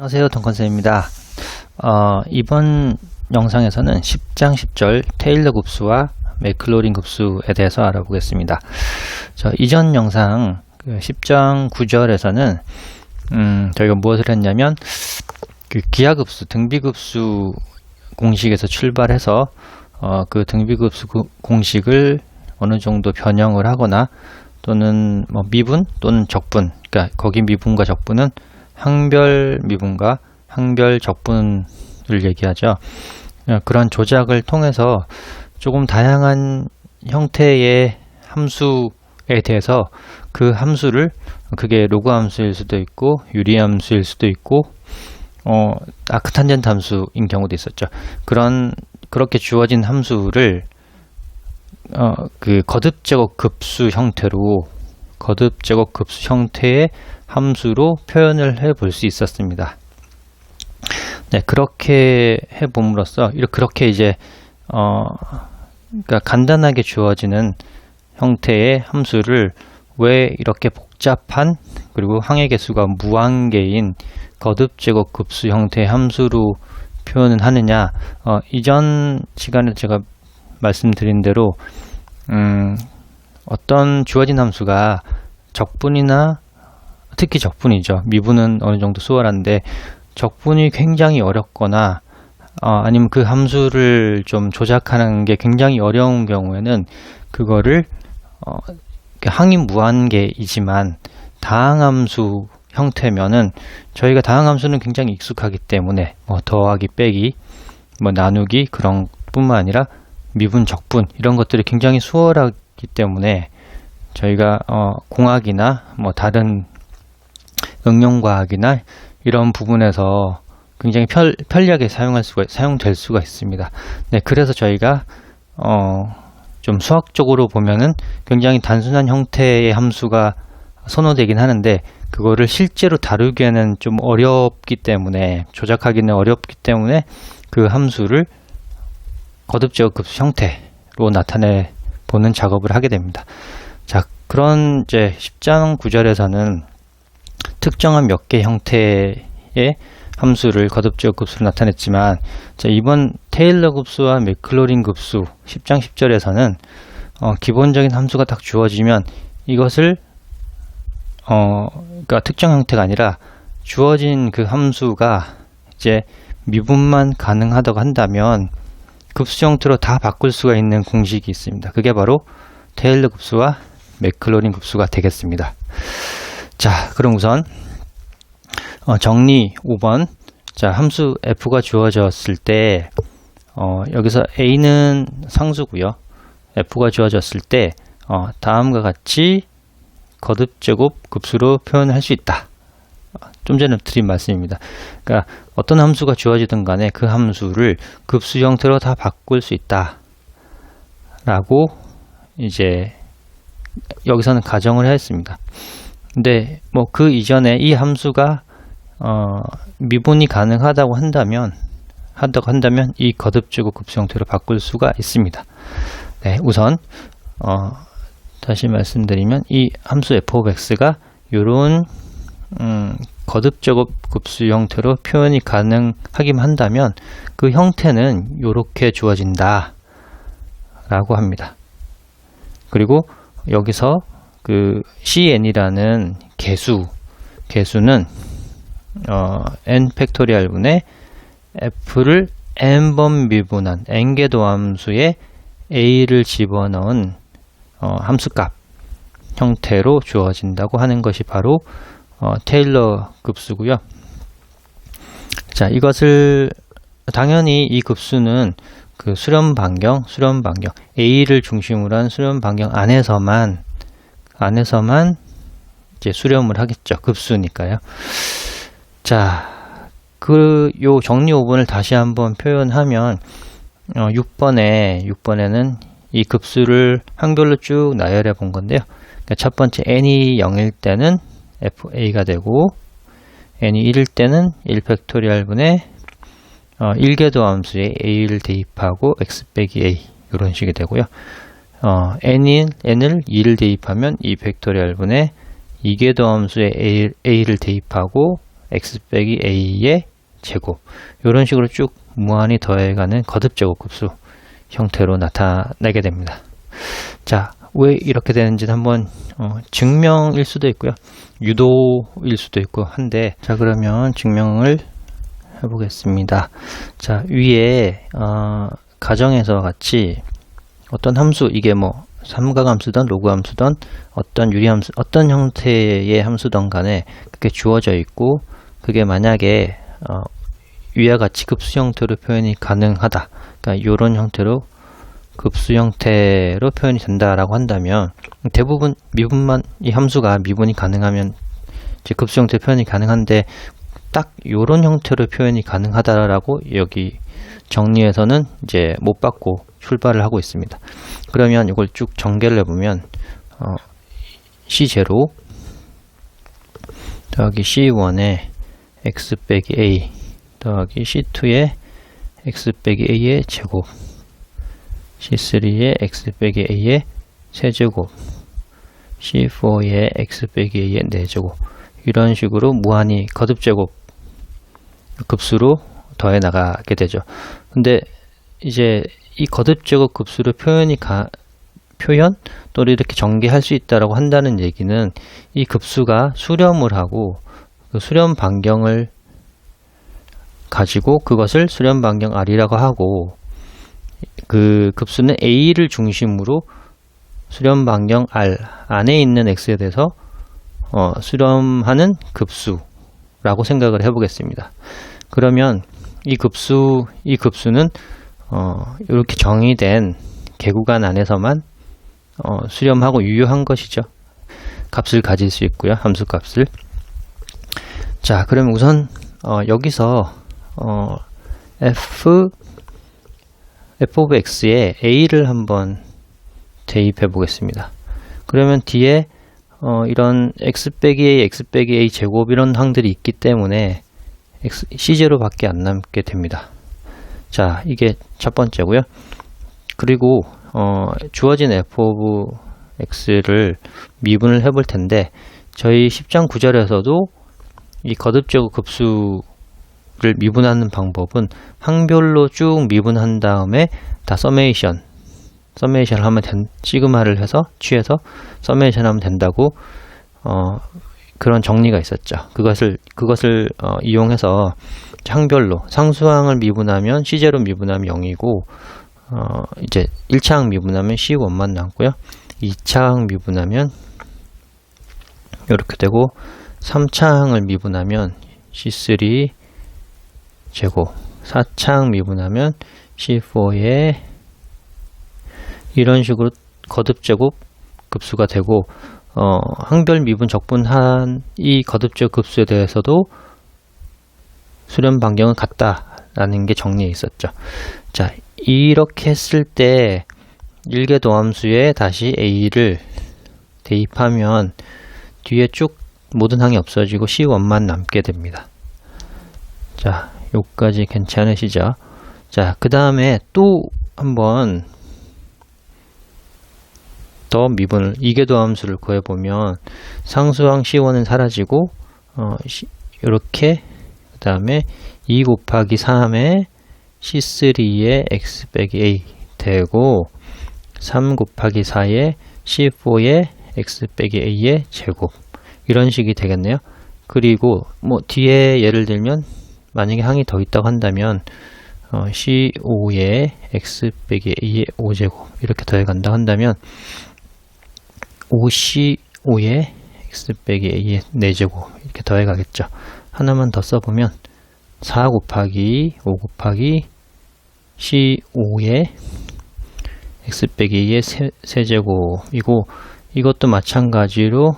안녕하세요 동건쌤입니다. 어, 이번 영상에서는 10장 10절 테일러 급수와 맥클로린 급수에 대해서 알아보겠습니다. 자, 이전 영상 그 10장 9절에서는 음, 저희가 무엇을 했냐면 그 기하급수 등비급수 공식에서 출발해서 어, 그 등비급수 구- 공식을 어느 정도 변형을 하거나 또는 뭐 미분 또는 적분 그러니까 거기 미분과 적분은 항별 미분과 항별 적분을 얘기하죠. 어, 그런 조작을 통해서 조금 다양한 형태의 함수에 대해서 그 함수를 그게 로그 함수일 수도 있고 유리 함수일 수도 있고 어 아크탄젠트 함수인 경우도 있었죠. 그런 그렇게 주어진 함수를 어 그 거듭 제곱 급수 형태로 거듭 제곱 급수 형태의 함수로 표현을 해 볼 수 있었습니다. 네, 그렇게 해 봄으로써 이렇게 그렇게 이제 어 그러니까 간단하게 주어지는 형태의 함수를 왜 이렇게 복잡한 그리고 항의 개수가 무한개인 거듭 제곱 급수 형태의 함수로 표현을 하느냐 어, 이전 시간에 제가 말씀드린 대로 음, 어떤 주어진 함수가 적분이나 특히 적분이죠. 미분은 어느 정도 수월한데 적분이 굉장히 어렵거나 어, 아니면 그 함수를 좀 조작하는 게 굉장히 어려운 경우에는 그거를 어, 그 항이 무한계이지만 다항함수 형태면은 저희가 다항함수는 굉장히 익숙하기 때문에 뭐 더하기 빼기 뭐 나누기 그런 뿐만 아니라 미분 적분 이런 것들이 굉장히 수월하 기 때문에 저희가 어, 공학이나 뭐 다른 응용과학이나 이런 부분에서 굉장히 편, 편리하게 사용할 수가 사용될 수가 있습니다. 네, 그래서 저희가 어, 좀 수학적으로 보면은 굉장히 단순한 형태의 함수가 선호되긴 하는데 그거를 실제로 다루기에는 좀 어렵기 때문에 조작하기는 어렵기 때문에 그 함수를 거듭제곱 급수 형태로 나타내 보는 작업을 하게 됩니다. 자, 그런 이제 10장 9절에서는 특정한 몇 개 형태의 함수를 거듭제곱 급수로 나타냈지만 자, 이번 테일러 급수와 맥클로린 급수 10장 10절에서는 어, 기본적인 함수가 딱 주어지면 이것을 어, 그러니까 특정 형태가 아니라 주어진 그 함수가 이제 미분만 가능하다고 한다면 급수 형태로 다 바꿀 수가 있는 공식이 있습니다. 그게 바로 테일러 급수와 맥클로린 급수가 되겠습니다. 자, 그럼 우선 어, 정리 5번. 자, 함수 f가 주어졌을 때 어, 여기서 a는 상수고요. f가 주어졌을 때 어, 다음과 같이 거듭 제곱 급수로 표현할 수 있다. 어, 좀 전에 드린 말씀입니다. 그러니까 어떤 함수가 주어지든 간에 그 함수를 급수 형태로 다 바꿀 수 있다. 라고 이제 여기서는 가정을 했습니다. 근데 뭐 그 이전에 이 함수가 어, 미분이 가능하다고 한다면 한다고 한다면 이 거듭제곱 급수 형태로 바꿀 수가 있습니다. 네, 우선 어, 다시 말씀드리면 이 함수 f of x가 이런 음, 거듭 제곱 급수 형태로 표현이 가능하기만 한다면 그 형태는 이렇게 주어진다 라고 합니다. 그리고 여기서 그 cn이라는 개수 개수는 어, n 팩토리얼 분의 f를 n번 미분한 n개 도 함수에 a를 집어넣은 어, 함수값 형태로 주어진다고 하는 것이 바로 어, 테일러 급수고요. 자, 이것을 당연히 이 급수는 그 수렴 반경, 수렴 반경, a를 중심으로 한 수렴 반경 안에서만 안에서만 이제 수렴을 하겠죠. 급수니까요. 자, 그 요 정리 5번을 다시 한번 표현하면 어, 6번에 6번에는 이 급수를 한별로 쭉 나열해 본 건데요. 그러니까 첫 번째 n이 0일 때는 fa가 되고 n이 1일 때는 1 팩토리얼 분의 어, 1궤도 함수에 a를 대입하고 x 빼기 a 이런 식이 되고요. 어, n이, n을 2를 대입하면 2 팩토리얼 분의 2궤도 함수에 a, a를 대입하고 x 빼기 a의 제곱 이런 식으로 쭉 무한히 더해가는 거듭 제곱급수 형태로 나타내게 됩니다. 자, 왜 이렇게 되는지는 한번 어, 증명일 수도 있고요. 유도일 수도 있고 한데 자 그러면 증명을 해보겠습니다. 자 위에 어, 가정에서 같이 어떤 함수 이게 뭐 삼각함수든 로그함수든 어떤 유리함수 어떤 형태의 함수든 간에 그게 주어져 있고 그게 만약에 어, 위와 같이 급수 형태로 표현이 가능하다. 그러니까 이런 형태로 급수 형태로 표현이 된다라고 한다면 대부분 미분만 이 함수가 미분이 가능하면 이제 급수 형태 표현이 가능한데 딱 이런 형태로 표현이 가능하다라고 여기 정리해서는 이제 못 받고 출발을 하고 있습니다. 그러면 이걸 쭉 전개를 해보면 어, C0 더하기 C1에 x 빼기 a 더하기 C2에 x 빼기 a의 제곱 C3의 x 빼기 a의 세제곱 C4의 x 빼기 a의 4제곱 이런 식으로 무한히 거듭제곱 급수로 더해 나가게 되죠. 근데 이제 이 거듭제곱 급수로 표현이 가, 표현 또는 이렇게 전개할 수 있다라고 한다는 얘기는 이 급수가 수렴을 하고 그 수렴 반경을 가지고 그것을 수렴 반경 R이라고 하고 그 급수는 A를 중심으로 수렴 반경 R 안에 있는 X에 대해서 어, 수렴하는 급수라고 생각을 해보겠습니다. 그러면 이 급수, 이 급수는 어, 이렇게 정의된 개구간 안에서만 어, 수렴하고 유효한 것이죠. 값을 가질 수 있고요. 함수 값을. 자, 그러면 우선 어, 여기서 어, f f of x에 a를 한번 대입해 보겠습니다. 그러면 뒤에 어, 이런 x 빼기 a, x 빼기 a 제곱 이런 항들이 있기 때문에 x, c0 밖에 안 남게 됩니다. 자, 이게 첫 번째고요. 그리고 어, 주어진 f of x를 미분을 해볼 텐데 저희 10장 9절에서도 이 거듭제곱 급수 를 미분하는 방법은 항별로 쭉 미분한 다음에 다 서메이션 서메이션 하면 된, 시그마를 해서 취해서 서메이션 하면 된다고 어, 그런 정리가 있었죠. 그것을 그것을 어, 이용해서 항별로 상수항을 미분하면 C제로 미분하면 0이고 어, 이제 1차항 미분하면 C1만 남고요. 2차항 미분하면 이렇게 되고 3차항을 미분하면 C3 제곱 4차항 미분하면 C4의 이런 식으로 거듭 제곱 급수가 되고 어, 항별 미분 적분한 이 거듭제곱 급수에 대해서도 수렴 반경은 같다라는 게 정리해 있었죠. 자, 이렇게 했을 때 일개도함수에 다시 a를 대입하면 뒤에 쭉 모든 항이 없어지고 C1만 남게 됩니다. 자, 여기까지 괜찮으시죠? 자, 그 다음에 또 한번 더 미분을 이계도 함수를 구해보면 상수항 C1은 사라지고 어, 이렇게 그 다음에 2 곱하기 3에 C3의 x 빼기 a 되고 3 곱하기 4의 C4의 x 빼기 a의 제곱 이런 식이 되겠네요. 그리고 뭐 뒤에 예를 들면 만약에 항이 더 있다고 한다면 어, C5의 x 빼기 a의 5제곱 이렇게 더해간다 한다면 5C5의 x 빼기 a의 4제곱 이렇게 더해가겠죠. 하나만 더 써보면 4 곱하기 5 곱하기 C5의 x 빼기 2의 세제곱이고 이것도 마찬가지로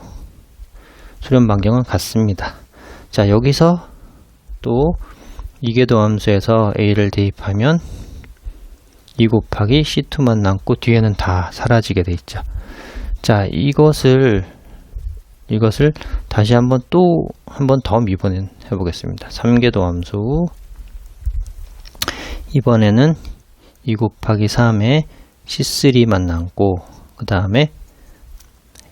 수렴 반경은 같습니다. 자 여기서 또 이계도 함수에서 a를 대입하면 2 곱하기 c2만 남고 뒤에는 다 사라지게 돼 있죠. 자 이것을 이것을 다시 한번 또 한 번 더 미분해 보겠습니다. 3계도 함수 이번에는 2 곱하기 3에 C3만 남고 그 다음에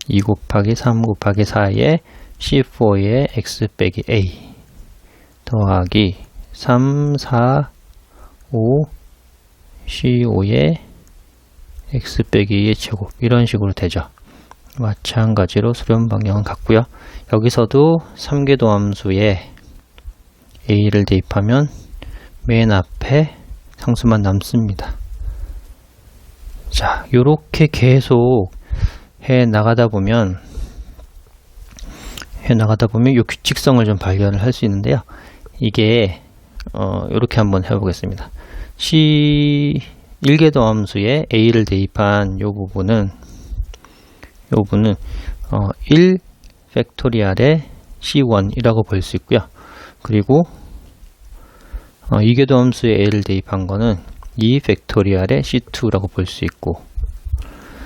2 곱하기 3 곱하기 4에 C4의 x 빼기 a 더하기 3, 4, 5, C5의 x 빼기 2의 제곱 이런 식으로 되죠. 마찬가지로 수렴 방향은 같고요. 여기서도 3궤도 함수에 a를 대입하면 맨 앞에 상수만 남습니다. 자, 요렇게 계속 해 나가다 보면 해 나가다 보면 요 규칙성을 좀 발견을 할 수 있는데요. 이게 어, 요렇게 한번 해보겠습니다. C 1궤도 함수에 a를 대입한 요 부분은 요 부분은 어, 1 팩토리알의 C1이라고 볼 수 있고요. 그리고 어, 2궤도 함수에 a를 대입한 거는 2 팩토리알의 C2라고 볼 수 있고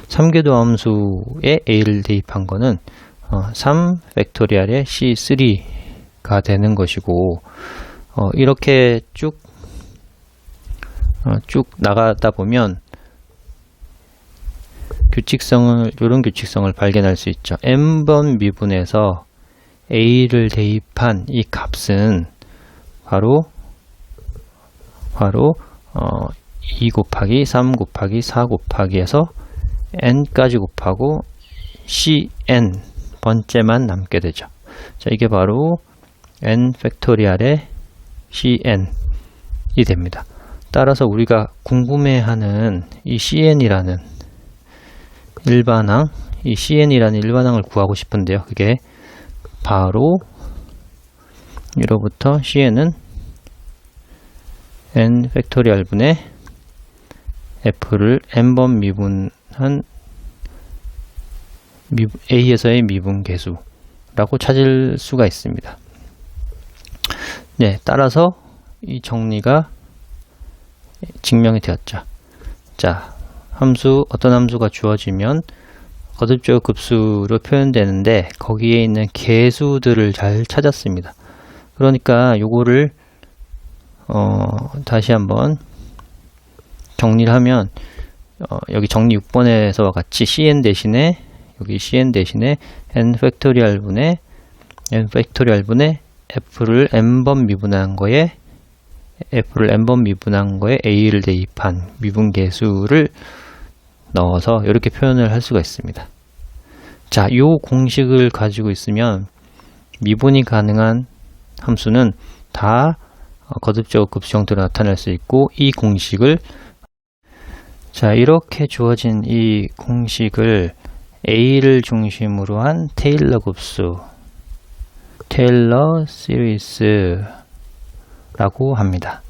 3궤도 함수에 a를 대입한 거는 어, 3 팩토리알의 C3 가 되는 것이고 어, 이렇게 쭉 어, 쭉 나가다 보면 규칙성을 이런 규칙성을 발견할 수 있죠. n번 미분에서 a를 대입한 이 값은 바로 바로 어, 2 곱하기 3 곱하기 4 곱하기에서 n까지 곱하고 cn 번째만 남게 되죠. 자, 이게 바로 n 팩토리알의 cn이 됩니다. 따라서 우리가 궁금해하는 이 cn이라는 일반항, 이 cn이라는 일반항을 구하고 싶은데요. 그게 바로 1로부터 cn은 n 팩토리알 분의 f를 n번 미분한 미분, a에서의 미분 계수라고 찾을 수가 있습니다. 네, 따라서 이 정리가 증명이 되었죠. 자, 함수 어떤 함수가 주어지면 거듭적 급수로 표현되는데 거기에 있는 계수들을 잘 찾았습니다. 그러니까 요거를 어, 다시 한번 정리를 하면 어, 여기 정리 6번에서와 같이 cn 대신에 여기 cn 대신에 n 팩토리얼 분의 n 팩토리얼 분의 f를 n번 미분한 거에 f를 n번 미분한 거에 a를 대입한 미분 계수를 넣어서 이렇게 표현을 할 수가 있습니다. 자, 이 공식을 가지고 있으면 미분이 가능한 함수는 다 거듭적 급수 형태로 나타낼 수 있고 이 공식을 자 이렇게 주어진 이 공식을 A를 중심으로 한 테일러 급수 테일러 시리스라고 합니다.